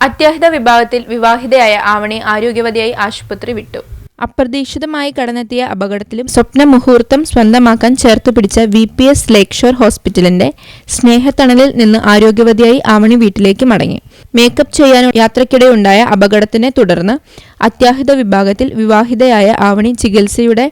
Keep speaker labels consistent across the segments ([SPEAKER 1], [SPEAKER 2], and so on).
[SPEAKER 1] അത്യാഹിത വിഭാഗത്തിൽ വിവാഹിതയായ ആവണി ആരോഗ്യവതിയായി ആശുപത്രി വിട്ടു.
[SPEAKER 2] അപ്രതീക്ഷിതമായി കടന്നെത്തിയ അപകടത്തിലും സ്വപ്ന മുഹൂർത്തം സ്വന്തമാക്കാൻ ചേർത്ത് പിടിച്ച വി പി എസ് ലേക്ഷോർ ഹോസ്പിറ്റലിന്റെ സ്നേഹത്തണലിൽ നിന്ന് ആരോഗ്യവതിയായി ആവണി വീട്ടിലേക്ക് മടങ്ങി. മേക്കപ്പ് ചെയ്യാൻ യാത്രയ്ക്കിടെ ഉണ്ടായ അപകടത്തിനെ തുടർന്ന് അത്യാഹിത വിഭാഗത്തിൽ വിവാഹിതയായ ആവണി ചികിത്സയുടെ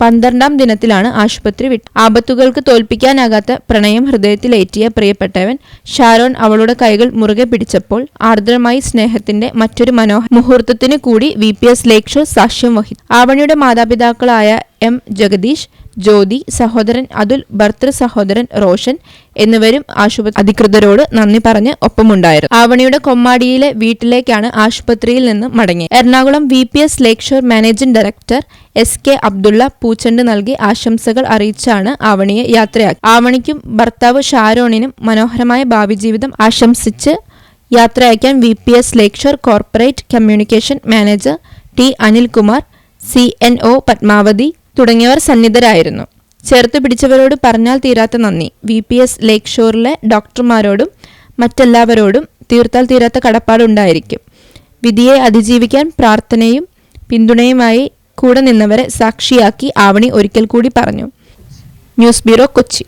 [SPEAKER 2] പന്ത്രണ്ടാം ദിനത്തിലാണ് ആശുപത്രി വിട്ട് ആപത്തുകൾക്ക് തോൽപ്പിക്കാനാകാത്ത പ്രണയം ഹൃദയത്തിലേറ്റിയ പ്രിയപ്പെട്ടവൻ ഷാരോൺ അവളുടെ കൈകൾ മുറുകെ പിടിച്ചപ്പോൾ ആർദ്രമായി സ്നേഹത്തിന്റെ മറ്റൊരു മനോഹര മുഹൂർത്തത്തിന് കൂടി V P S Lakeshore സാക്ഷ്യം വഹിച്ചു. ആവണിയുടെ മാതാപിതാക്കളായ എം ജഗദീഷ് ജ്യോതി സഹോദരൻ അതുൽ ഭർത്തൃ സഹോദരൻ റോഷൻ എന്നിവരും ആശുപത്രി അധികൃതരോട് നന്ദി പറഞ്ഞ് ഒപ്പമുണ്ടായിരുന്നു. ആവണിയുടെ കൊമ്മാടിയിലെ വീട്ടിലേക്കാണ് ആശുപത്രിയിൽ നിന്ന് മടങ്ങി Ernakulam V P S Lakeshore shore managing director S K Abdulla പൂച്ചണ്ട് നൽകി ആശംസകൾ അറിയിച്ചാണ് ആവണിയെ യാത്രയാക്കി. ആവണിക്കും ഭർത്താവ് ഷാരോണിനും മനോഹരമായ ഭാവി ജീവിതം ആശംസിച്ച് യാത്രയക്കാൻ V P S Lakeshore shore corporate communication manager T Anilkumar C N O Padmavathi തുടങ്ങിയവർ സന്നിധരായിരുന്നു. ചേർത്ത് പിടിച്ചവരോട് പറഞ്ഞാൽ തീരാത്ത നന്ദി. വി. പി. എസ്. ലേക്ക് ഷോറിലെ ഡോക്ടർമാരോടും മറ്റെല്ലാവരോടും തീർത്താൽ തീരാത്ത കടപ്പാടുണ്ടായിരിക്കും. വിധിയെ അതിജീവിക്കാൻ പ്രാർത്ഥനയും പിന്തുണയുമായി കൂടെ നിന്നവരെ സാക്ഷിയാക്കി ആവണി ഒരിക്കൽ കൂടി പറഞ്ഞു. News bureau Kochi.